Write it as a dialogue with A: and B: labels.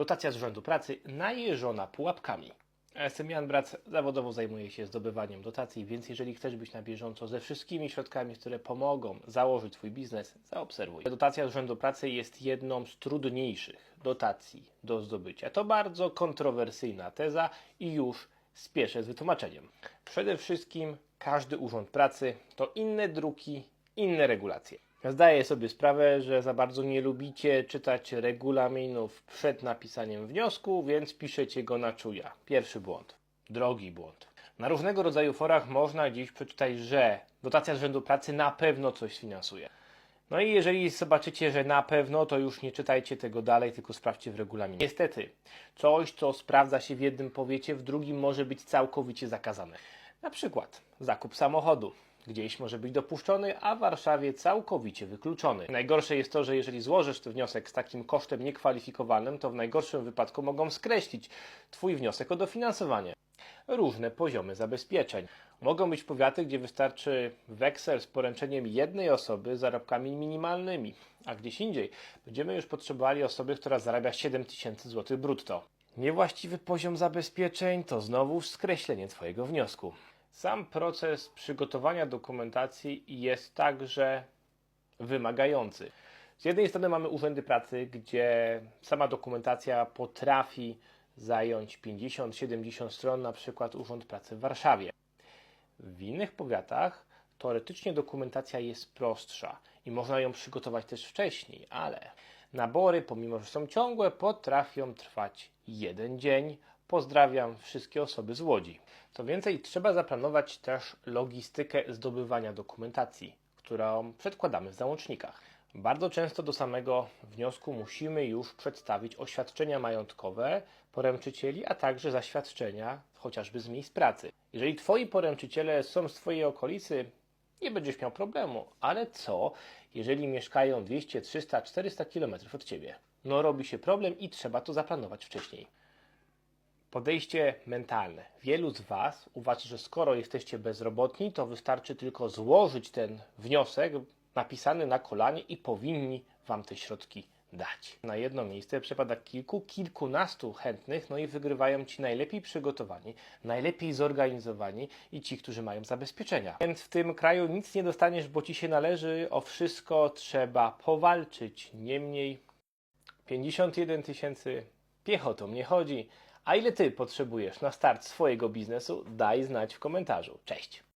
A: Dotacja z Urzędu Pracy najeżona pułapkami. Jan Brac, zawodowo zajmuję się zdobywaniem dotacji, więc jeżeli chcesz być na bieżąco ze wszystkimi środkami, które pomogą założyć Twój biznes, zaobserwuj. Dotacja z Urzędu Pracy jest jedną z trudniejszych dotacji do zdobycia. To bardzo kontrowersyjna teza i już spieszę z wytłumaczeniem. Przede wszystkim każdy urząd pracy to inne druki, inne regulacje. Zdaję sobie sprawę, że za bardzo nie lubicie czytać regulaminów przed napisaniem wniosku, więc piszecie go na czuja. Pierwszy błąd. Drogi błąd. Na różnego rodzaju forach można dziś przeczytać, że dotacja z rzędu pracy na pewno coś sfinansuje. No i jeżeli zobaczycie, że na pewno, to już nie czytajcie tego dalej, tylko sprawdźcie w regulaminie. Niestety, coś, co sprawdza się w jednym powiecie, w drugim może być całkowicie zakazane. Na przykład zakup samochodu. Gdzieś może być dopuszczony, a w Warszawie całkowicie wykluczony. Najgorsze jest to, że jeżeli złożysz wniosek z takim kosztem niekwalifikowanym, to w najgorszym wypadku mogą skreślić Twój wniosek o dofinansowanie różne poziomy zabezpieczeń. Mogą być powiaty, gdzie wystarczy weksel z poręczeniem jednej osoby z zarobkami minimalnymi, a gdzieś indziej będziemy już potrzebowali osoby, która zarabia 7 tysięcy złotych brutto. Niewłaściwy poziom zabezpieczeń to znowu skreślenie Twojego wniosku. Sam proces przygotowania dokumentacji jest także wymagający. Z jednej strony mamy urzędy pracy, gdzie sama dokumentacja potrafi zająć 50-70 stron, na przykład Urząd Pracy w Warszawie. W innych powiatach teoretycznie dokumentacja jest prostsza i można ją przygotować też wcześniej, ale nabory, pomimo że są ciągłe, potrafią trwać jeden dzień. Pozdrawiam wszystkie osoby z Łodzi. Co więcej, trzeba zaplanować też logistykę zdobywania dokumentacji, którą przedkładamy w załącznikach. Bardzo często do samego wniosku musimy już przedstawić oświadczenia majątkowe poręczycieli, a także zaświadczenia chociażby z miejsc pracy. Jeżeli Twoi poręczyciele są z Twojej okolicy, nie będziesz miał problemu. Ale co, jeżeli mieszkają 200, 300, 400 km od Ciebie? No robi się problem i trzeba to zaplanować wcześniej. Podejście mentalne. Wielu z Was uważa, że skoro jesteście bezrobotni, to wystarczy tylko złożyć ten wniosek napisany na kolanie i powinni Wam te środki dać. Na jedno miejsce przypada kilku, kilkunastu chętnych, no i wygrywają ci najlepiej przygotowani, najlepiej zorganizowani i ci, którzy mają zabezpieczenia. Więc w tym kraju nic nie dostaniesz, bo ci się należy, o wszystko trzeba powalczyć. Niemniej 51 tysięcy piechotą nie chodzi. A ile ty potrzebujesz na start swojego biznesu? Daj znać w komentarzu. Cześć!